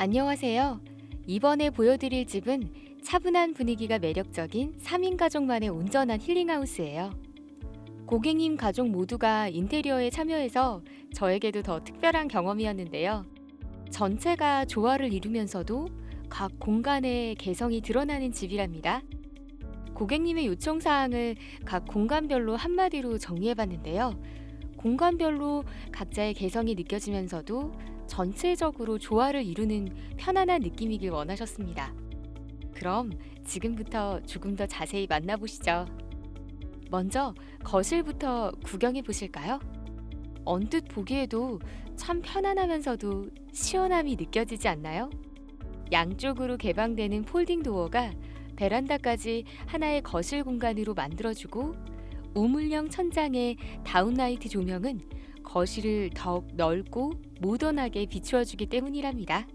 안녕하세요. 이번에 보여드릴 집은 차분한 분위기가 매력적인 3인 가족만의 온전한 힐링하우스예요. 고객님 가족 모두가 인테리어에 참여해서 저에게도 더 특별한 경험이었는데요. 전체가 조화를 이루면서도 각 공간의 개성이 드러나는 집이랍니다. 고객님의 요청 사항을 각 공간별로 한마디로 정리해 봤는데요. 공간별로 각자의 개성이 느껴지면서도 전체적으로 조화를 이루는 편안한 느낌이길 원하셨습니다. 그럼 지금부터 조금 더 자세히 만나보시죠. 먼저 거실부터 구경해 보실까요? 언뜻 보기에도 참 편안하면서도 시원함이 느껴지지 않나요? 양쪽으로 개방되는 폴딩 도어가 베란다까지 하나의 거실 공간으로 만들어주고 우물형 천장의 다운라이트 조명은 거실을 더욱 넓고 모던하게 비추어주기 때문이랍니다.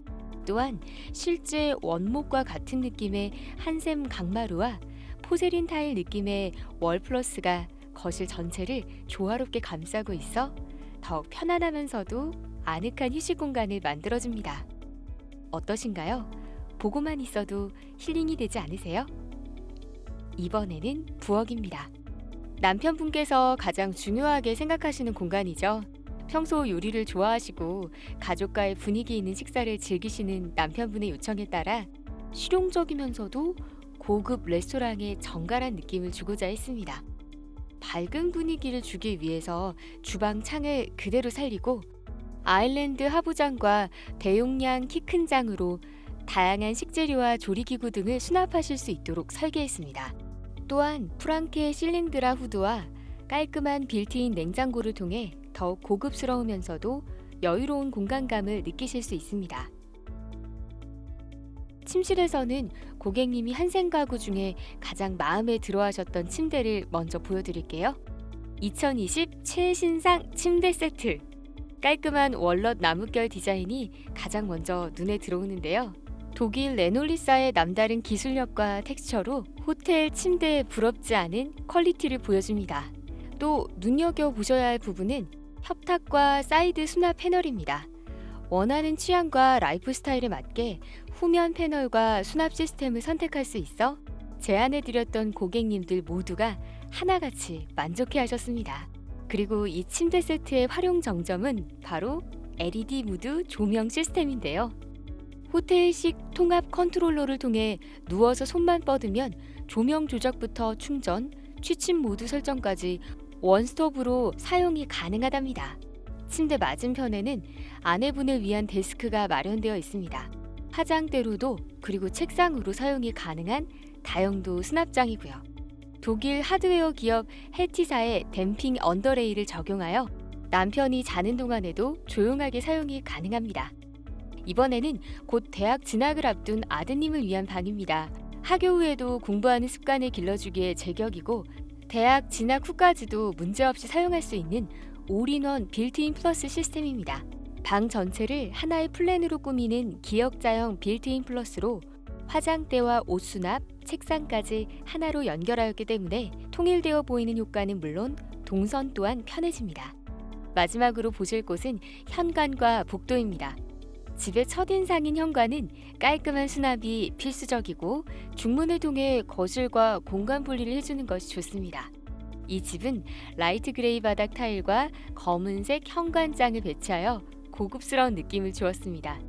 또한 실제 원목과 같은 느낌의 한샘 강마루와 포세린 타일 느낌의 월 플러스가 거실 전체를 조화롭게 감싸고 있어 더욱 편안하면서도 아늑한 휴식 공간을 만들어줍니다. 어떠신가요? 보고만 있어도 힐링이 되지 않으세요? 이번에는 부엌입니다. 남편분께서 가장 중요하게 생각하시는 공간이죠. 평소 요리를 좋아하시고 가족과의 분위기 있는 식사를 즐기시는 남편분의 요청에 따라 실용적이면서도 고급 레스토랑의 정갈한 느낌을 주고자 했습니다. 밝은 분위기를 주기 위해서 주방 창을 그대로 살리고 아일랜드 하부장과 대용량 키 큰 장으로 다양한 식재료와 조리기구 등을 수납하실 수 있도록 설계했습니다. 또한 프랑케 실린드라 후드와 깔끔한 빌트인 냉장고를 통해 더욱 고급스러우면서도 여유로운 공간감을 느끼실 수 있습니다. 침실에서는 고객님이 한생 가구 중에 가장 마음에 들어 하셨던 침대를 먼저 보여드릴게요. 2020 최신상 침대 세트. 깔끔한 월넛 나무결 디자인이 가장 먼저 눈에 들어오는데요. 독일 레놀리사의 남다른 기술력과 텍스처로 호텔 침대에 부럽지 않은 퀄리티를 보여줍니다. 또 눈여겨 보셔야 할 부분은 협탁과 사이드 수납 패널입니다. 원하는 취향과 라이프 스타일에 맞게 후면 패널과 수납 시스템을 선택할 수 있어 제안해드렸던 고객님들 모두가 하나같이 만족해 하셨습니다. 그리고 이 침대 세트의 활용 정점은 바로 LED 무드 조명 시스템인데요. 호텔식 통합 컨트롤러를 통해 누워서 손만 뻗으면 조명 조작부터 충전, 취침 모드 설정까지 원스톱으로 사용이 가능하답니다. 침대 맞은편에는 아내분을 위한 데스크가 마련되어 있습니다. 화장대로도 그리고 책상으로 사용이 가능한 다용도 수납장이고요. 독일 하드웨어 기업 헬티사의 댐핑 언더레일을 적용하여 남편이 자는 동안에도 조용하게 사용이 가능합니다. 이번에는 곧 대학 진학을 앞둔 아드님을 위한 방입니다. 학교 후에도 공부하는 습관을 길러주기에 제격이고 대학 진학 후까지도 문제없이 사용할 수 있는 올인원 빌트인 플러스 시스템입니다. 방 전체를 하나의 플랜으로 꾸미는 기역자형 빌트인 플러스로 화장대와 옷 수납, 책상까지 하나로 연결하였기 때문에 통일되어 보이는 효과는 물론 동선 또한 편해집니다. 마지막으로 보실 곳은 현관과 복도입니다. 집의 첫인상인 현관은 깔끔한 수납이 필수적이고 중문을 통해 거실과 공간 분리를 해주는 것이 좋습니다. 이 집은 라이트 그레이 바닥 타일과 검은색 현관장을 배치하여 고급스러운 느낌을 주었습니다.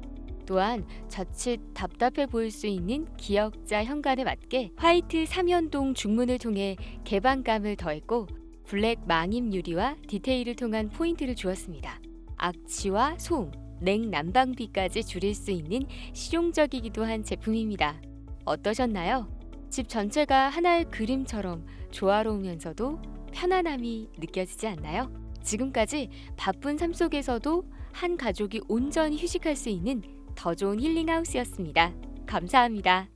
또한 자칫 답답해 보일 수 있는 기역자 현관에 맞게 화이트 3연동 중문을 통해 개방감을 더했고 블랙 망임 유리와 디테일을 통한 포인트를 주었습니다. 악취와 소음, 냉난방비까지 줄일 수 있는 실용적이기도 한 제품입니다. 어떠셨나요? 집 전체가 하나의 그림처럼 조화로우면서도 편안함이 느껴지지 않나요? 지금까지 바쁜 삶 속에서도 한 가족이 온전히 휴식할 수 있는 더 좋은 힐링하우스였습니다. 감사합니다.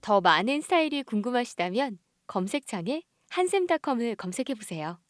더 많은 스타일이 궁금하시다면 검색창에 한샘닷컴을 검색해 보세요.